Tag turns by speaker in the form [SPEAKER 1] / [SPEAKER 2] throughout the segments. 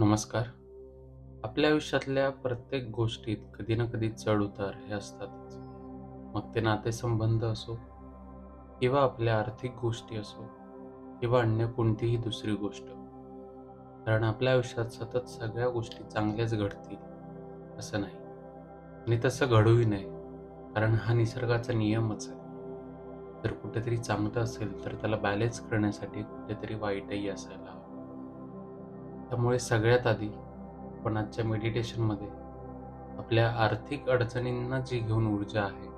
[SPEAKER 1] नमस्कार. आपल्या आयुष्यातल्या प्रत्येक गोष्टीत कधी ना कधी चढ-उतार हे असतातच. मग ते नातेसंबंध असो किंवा आपल्या आर्थिक गोष्टी असो किंवा अन्य कोणतीही दुसरी गोष्ट. कारण आपल्या आयुष्यात सतत सगळ्या गोष्टी चांगल्याच घडतील असं नाही आणि तसं घडूही नये. कारण हा निसर्गाचा नियमच आहे. जर कुठेतरी चांगलं असेल तर त्याला बॅलेन्स करण्यासाठी कुठेतरी वाईटही असायला हवं. त्यामुळे सगळ्यात आधी आपण आजच्या मेडिटेशनमध्ये आपल्या आर्थिक अडचणींना जी घेऊन ऊर्जा आहे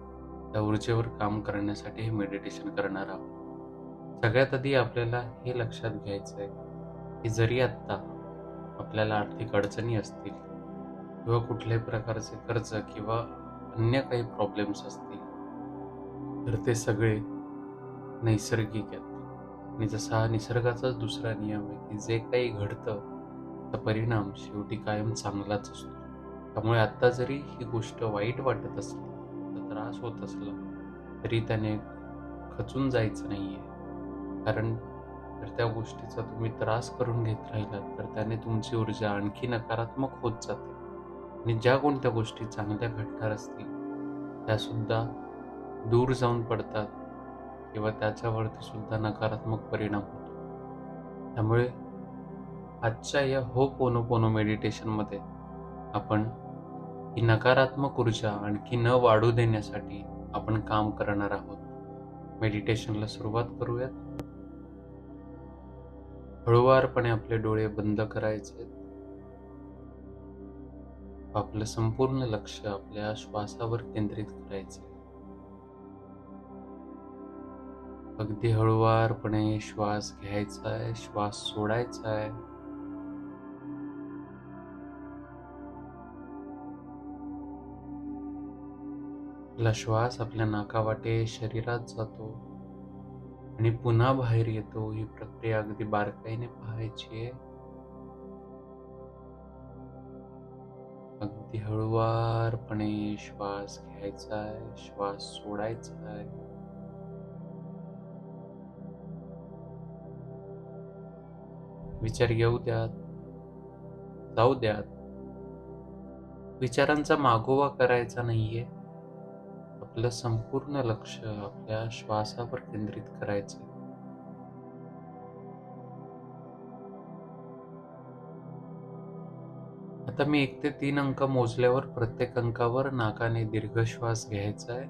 [SPEAKER 1] त्या ऊर्जेवर काम करण्यासाठी हे मेडिटेशन करणार आहोत. सगळ्यात आधी आपल्याला हे लक्षात घ्यायचं आहे की जरी आत्ता आपल्याला आर्थिक अडचणी असतील किंवा कुठल्याही प्रकारचे कर्ज किंवा अन्य काही प्रॉब्लेम्स असतील तर ते सगळे नैसर्गिक आहेत. आणि जसा हा निसर्गाचाच दुसरा नियम आहे की जे काही घडतं त्याचा परिणाम शेवटी कायम चांगलाच असतो. त्यामुळे आत्ता जरी ही गोष्ट वाईट वाटत असली तर त्रास होत असला तरी त्याने खचून जायचं नाही आहे कारण जर त्या गोष्टीचा तुम्ही त्रास करून घेत राहिलात तर त्याने तुमची ऊर्जा आणखी नकारात्मक होत जाते. आणि ज्या कोणत्या गोष्टी चांगल्या घडणार असतील त्यासुद्धा दूर जाऊन पडतात किंवा त्याच्यावरती सुद्धा नकारात्मक परिणाम होतो. त्यामुळे आजच्या या हो पोनो पोनो मेडिटेशनमध्ये आपण ही नकारात्मक ऊर्जा आणखी न वाढू देण्यासाठी आपण काम करणार आहोत. मेडिटेशनला सुरुवात करूयात. हळुवारपणे आपले डोळे बंद करायचे आपलं संपूर्ण लक्ष आपल्या श्वासावर केंद्रित करायचे अगदी हळुवारपणे श्वास घ्यायचा आहे श्वास सोडायचा आहे आपला श्वास आपल्या नाकावाटे शरीरात जातो आणि पुन्हा बाहेर येतो. ही प्रक्रिया अगदी बारकाईने पाहायची आहे. अगदी हळुवारपणे श्वास घ्यायचा आहे श्वास सोडायचा आहे. विचार येऊ द्यात जाऊ द्यात. विचारांचा मागोवा करायचा नाहीये. आपलं संपूर्ण लक्ष आपल्या श्वासावर केंद्रित करायचं. आता मी एक ते तीन अंक मोजल्यावर प्रत्येक अंकावर नाकाने दीर्घ श्वास घ्यायचा आहे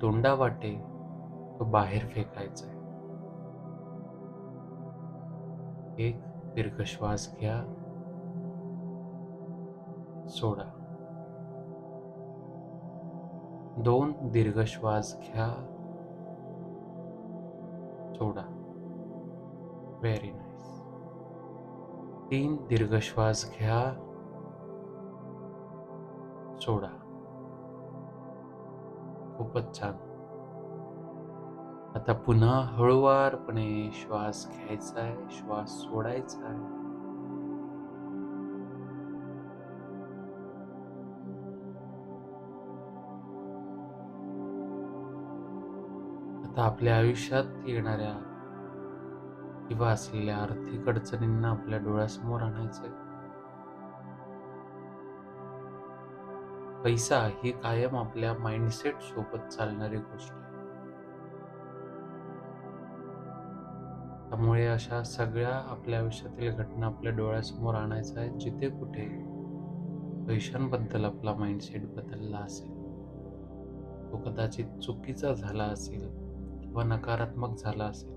[SPEAKER 1] तोंडा वाटे तो बाहेर फेकायचा आहे एक दीर्घ श्वास घ्या. सोडा. दोन दीर्घ श्वास घ्या. सोडा. व्हेरी नाईस तीन दीर्घ श्वास घ्या. सोडा. खूपच छान. आता पुन्हा हळुवारपणे श्वास घ्यायचा आहे श्वास सोडायचा आहे आता आपल्या आयुष्यात येणाऱ्या किंवा असलेल्या आर्थिक अडचणींना आपल्या डोळ्यासमोर आणायचंय. पैसा ही कायम आपल्या माइंडसेट सोबत चालणारी गोष्ट आहे. त्यामुळे अशा सगळ्या आपल्या आयुष्यातील घटना आपल्या डोळ्यासमोर आणायचं आहेत जिथे कुठे पैशांबद्दल आपला माइंडसेट बदलला असेल तो कदाचित चुकीचा झाला असेल व नकारात्मक झाला असेल.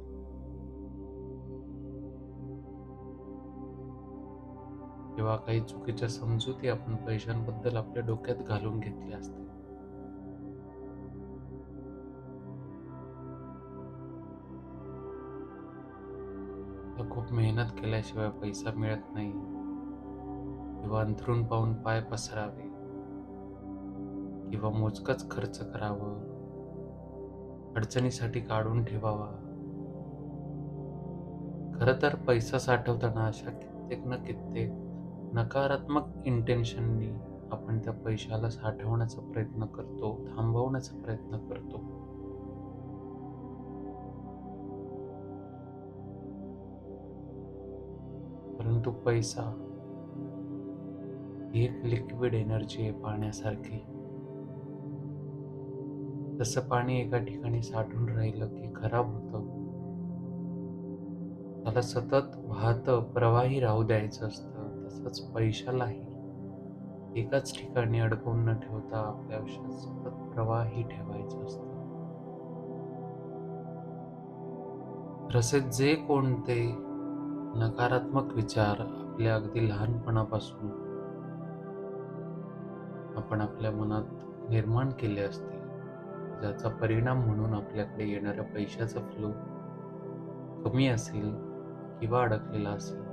[SPEAKER 1] किंवा काही चुकीच्या समजुती आपण पैशांबद्दल आपल्या डोक्यात घालून घेतल्या असतील. खूप मेहनत केल्याशिवाय पैसा मिळत नाही. किंवा अंथरून पाहून पाय पसरावे. किंवा मोजकच खर्च करावं. अडचणीसाठी काढून ठेवावा. खर तर पैसा साठवताना अशा कित्येक न कित्येक नकारात्मक इंटेन्शननी आपण त्या पैशाला साठवण्याचा प्रयत्न करतो थांबवण्याचा प्रयत्न करतो. परंतु पैसा ही एक लिक्विड एनर्जी आहे पाण्यासारखी. तसं पाणी एका ठिकाणी साठून राहिलं की खराब होतं. त्याला सतत वाहतं प्रवाही राहू द्यायचं असतं तसंच पैशालाही एकाच ठिकाणी अडकवून न ठेवता आपल्या आयुष्यात सतत प्रवाही ठेवायचं असतं. तसेच जे कोणते नकारात्मक विचार आपल्या अगदी लहानपणापासून आपण आपल्या मनात निर्माण केले असते ज्याचा परिणाम म्हणून आपल्याकडे येणाऱ्या पैशाचा फ्लो कमी असेल किंवा अडकलेला असेल.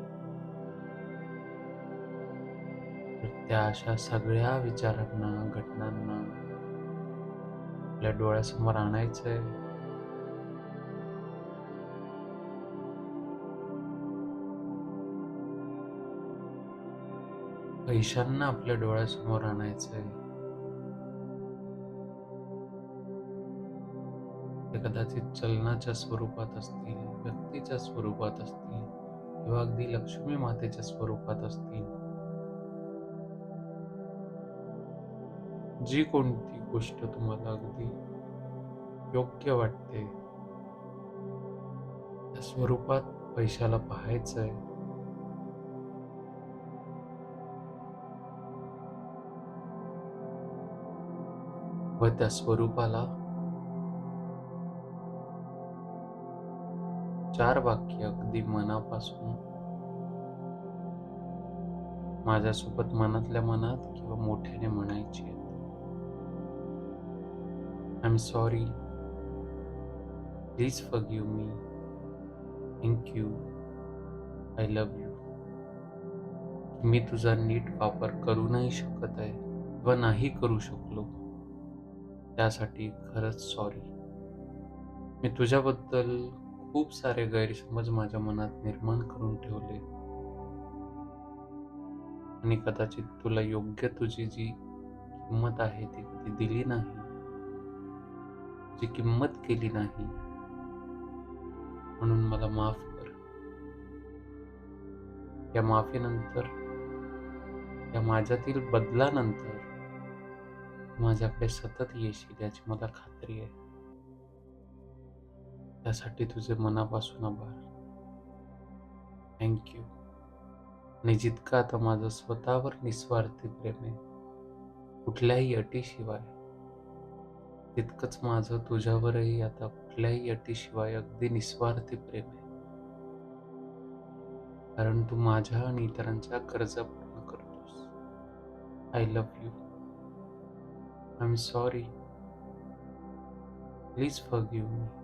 [SPEAKER 1] तर त्या अशा सगळ्या विचारांना घटनांना आपल्या डोळ्यासमोर आणायचंय. पैशांना आपल्या डोळ्यासमोर आणायचंय. कदाचित चलनाच्या स्वरूपात असतील व्यक्तीच्या स्वरूपात असतील किंवा अगदी लक्ष्मी मातेच्या स्वरूपात असतील. जी कोणती गोष्ट तुम्हाला अगदी योग्य वाटते त्या स्वरूपात पैशाला पाहायचंय? व त्या स्वरूपाला चार वाक्य अगदी मनापासून. माझ्यासोबत मनातल्या मनात किंवा मोठ्याने म्हणायची आहेत. I am sorry please forgive me thank you I love you मी तुझा नीट वापर करू नाही शकत आहे व नाही करू शकलो. त्यासाठी खरंच सॉरी मी तुझ्याबद्दल खूप सारे गैरसमज माझ्या मनात निर्माण करून ठेवले. आणि कदाचित तुला योग्य तुझी जी किंमत आहे ती कधी दिली नाही तुझी किंमत केली नाही म्हणून मला माफ कर. या माफीनंतर या माझ्यातील बदलानंतर माझ्याकडे सतत येशील याची मला खात्री आहे. त्यासाठी तुझे मनापासून आभार. थँक्यू आणि जितकं आता माझं स्वतःवर निस्वार्थी प्रेम आहे कुठल्याही अटीशिवाय तितकंच माझं तुझ्यावरही आता कुठल्याही अटीशिवाय अगदी निस्वार्थी प्रेम आहे. कारण तू माझ्या आणि इतरांच्या गरजा पूर्ण करतोस. I love you I am sorry please forgive you me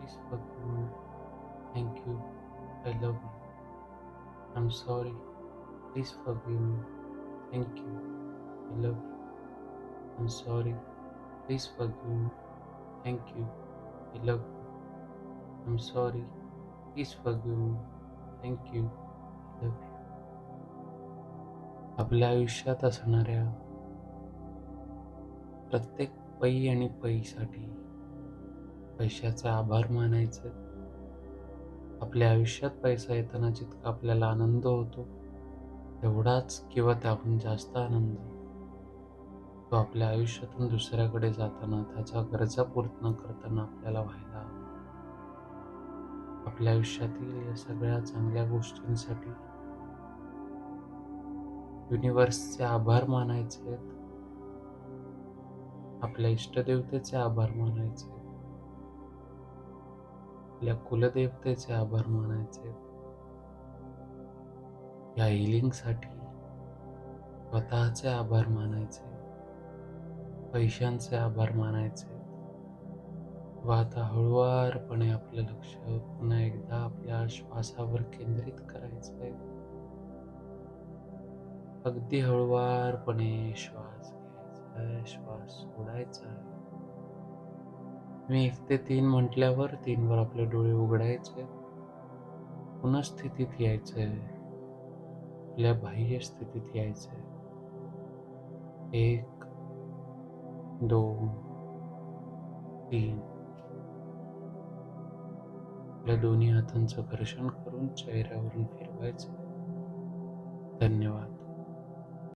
[SPEAKER 1] Please forgive me. Thank you. I love you. I'm sorry. Please forgive me. Thank you. I love you. I'm sorry. Please forgive me. Thank you. I love you. I'm sorry. Please forgive me. Thank you. I love you. आपल्या आयुष्यात असणाऱ्या प्रत्येक पै आणि पैसाठी पैशाचे आभार मानायचे. आपल्या आयुष्यात पैसा येताना जितका आपल्याला आनंद होतो तेवढाच किंवा त्याहून जास्त आनंद. तो आपल्या आयुष्यातून दुसऱ्याकडे जाताना त्याच्या गरजा पूर्ण करताना आपल्याला व्हायला हवा. आपल्या आयुष्यातील या सगळ्या चांगल्या गोष्टींसाठी युनिवर्सचे आभार मानायचे आहेत. आपल्या इष्टदेवतेचे आभार मानायचे आहेत. आपल्या कुलदेवतेचे आभार मानायचे. या हिलिंगसाठी स्वतःचे आभार मानायचे. पैशांचे आभार मानायचे. व आता हळुवारपणे आपलं लक्ष पुन्हा एकदा आपल्या श्वासावर केंद्रित करायचं आहे. अगदी हळुवारपणे श्वास घ्यायचा आहे श्वास सोडायचा आहे. मी एक ते तीन म्हटल्यावर तीनवर आपले डोळे उघडायचे. पुन्हा स्थितीत यायचंय आपल्या बाह्य स्थितीत यायचंय एक दोन तीन. आपल्या दोन्ही हातांचं घर्षण करून चेहऱ्यावरून फिरवायचं. धन्यवाद.